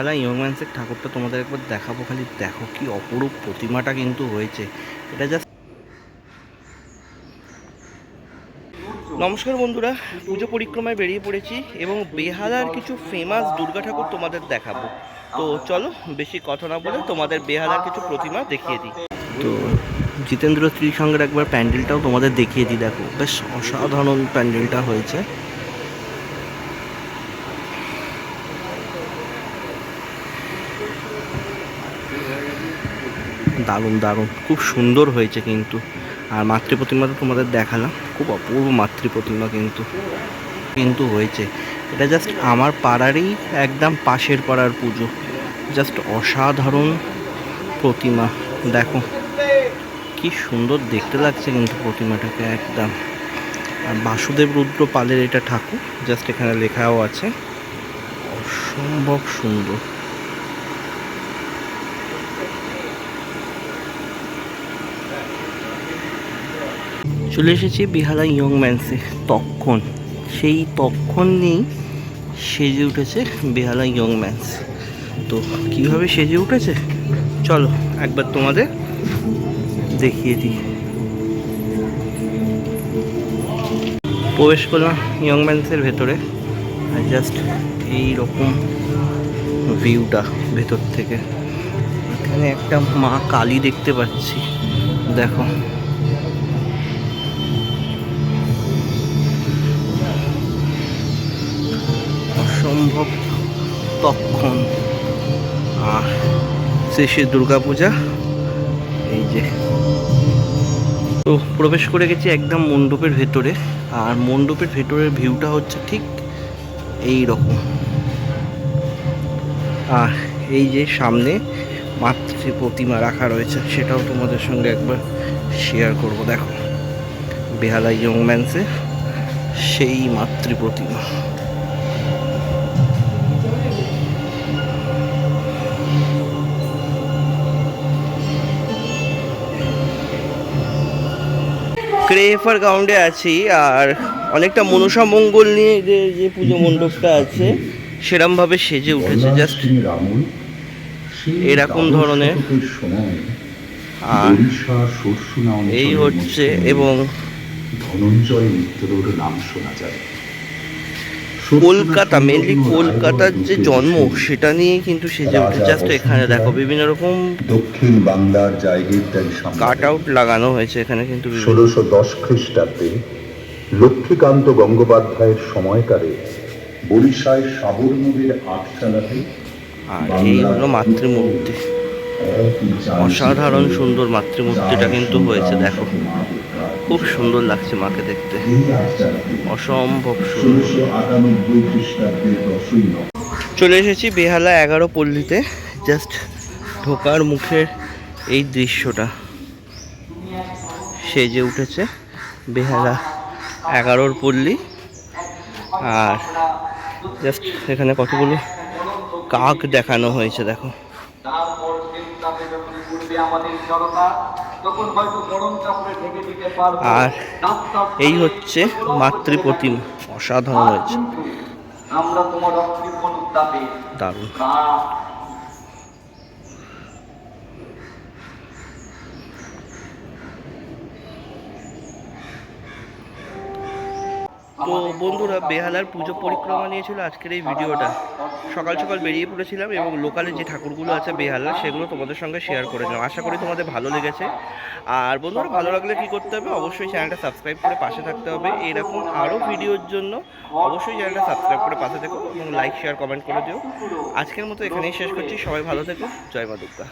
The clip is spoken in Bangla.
বেহালা ইয়ংম্যান্সের ঠাকুরটা তোমাদের একবার দেখাবো, খালি দেখো কি অপরূপ প্রতিমাটা কিন্তু হয়েছে। এটা জাস্ট নমস্কার বন্ধুরা, পুজো পরিক্রমায় বেরিয়ে পড়েছি এবং বেহালার কিছু ফেমাস দুর্গা ঠাকুর তোমাদের দেখাবো। তো চলো, বেশি কথা না বলে তোমাদের বেহালার কিছু প্রতিমা দেখিয়ে দিই। তো জিতেন্দ্র ত্রিসঙ্গের একবার প্যান্ডেলটাও তোমাদের দেখিয়ে দিই, দেখো। বেশ অসাধারণ প্যান্ডেলটা হয়েছে। দারুণ দারুণ। খুব সুন্দর হয়েছে কিন্তু। আর মাতৃ প্রতিমা তো তোমাদের দেখালাম। খুব অপূর্ব মাতৃ প্রতিমা কিন্তু। কিন্তু হয়েছে। এটা জাস্ট আমার পাড়ারই একদম পাশের পাড়ার পুজো। জাস্ট অসাধারণ প্রতিমা। দেখো, কি সুন্দর দেখতে লাগছে কিন্তু প্রতিমাটাকে একদম। আর বাসুদেব রুদ্র পালের এটা ঠাকুর জাস্ট এখানে লেখাও আছে। অসম্ভব সুন্দর। চলে এসেছি বিহালা ইয়ং ম্যান্সে তখন সেই তখন নিয়েই সেজে উঠেছে বেহালা ইয়ং ম্যান্স তো কীভাবে সেজে উঠেছে? চলো, একবার তোমাদের দেখিয়ে দিই। প্রবেশ করলাম ইয়ং ম্যান্সের ভেতরে। আর জাস্ট এই রকম ভিউটা ভেতর থেকে। এখানে একটা মা কালী দেখতে পাচ্ছি। দেখো। অসম্ভব তখন। শেষে দুর্গাপূজা, এই যে। তো প্রবেশ করে গেছি একদম মণ্ডপের ভেতরে, আর মণ্ডপের ভেতরের ভিউটা হচ্ছে ঠিক এই রকম আর এই যে সামনে মাতৃ প্রতিমা রাখা রয়েছে, সেটাও তোমাদের সঙ্গে একবার শেয়ার করব, দেখো। বেহালা ইয়ং ম্যান্সে সেই মাতৃ প্রতিমা। ক্রেফার গ্রাউন্ডে আছি আর অনেকটা মনসা মঙ্গল নিয়ে যে যে পুজো মণ্ডপটা আছে সেরমভাবে সেজে উঠেছে জাস্ট এরকম ধরনের। আর এই হচ্ছে এবং ধনঞ্জয় মিত্রর নাম শোনা যায়। কলকাতা মেনলি কলকাতার যে জন্ম সেটা নিয়ে কিন্তু সেজে উঠে জাস্ট এখানে দেখো বিভিন্ন রকম দক্ষিণ বাংলার জায়গিরদারি কাট আউট লাগানো হয়েছে এখানে কিন্তু ষোলোশো দশ খ্রিস্টাব্দে লক্ষ্মীকান্ত গঙ্গোপাধ্যায়ের সময়কালে বরিশায় সাবর নদীর আটচালাতে আর এই হলো মাতৃমূর্তি। অসাধারণ সুন্দর মাতৃমূর্তিটা কিন্তু হয়েছে দেখো। খুব সুন্দর লাগছে মাকে দেখতে। অসম্ভব সুন্দর। চলে এসেছি বেহালা এগারো পল্লীতে। জাস্ট ঢোকার মুখের এই দৃশ্যটা। সেজে উঠেছে বেহালা এগারোর পল্লী। আর জাস্ট এখানে কতগুলো কাক দেখানো হয়েছে, দেখো। আমাদের জনতা আর এই হচ্ছে মাতৃ প্রতিমা অসাধারণ হয়েছে। আমরা তোমার দারুণ। তো বন্ধুরা বেহালার পুজো পরিক্রমা নিয়েছিল আজকের এই ভিডিওটা। সকাল সকাল বেরিয়ে পড়েছিলাম এবং লোকালে যে ঠাকুরগুলো আছে বেহালার, সেগুলো তোমাদের সঙ্গে শেয়ার করে নিলাম। আশা করি তোমাদের ভালো লেগেছে। আর বন্ধুরা, ভালো লাগলে কি করতে হবে? অবশ্যই চ্যানেলটা সাবস্ক্রাইব করে পাশে থাকতে হবে। এরকম আরও ভিডিওর জন্য অবশ্যই চ্যানেলটা সাবস্ক্রাইব করে পাশে থেকো এবং লাইক শেয়ার কমেন্ট করে দিও। আজকের মতো এখানেই শেষ করছি। সবাই ভালো থেকো। জয় মা দুর্গা।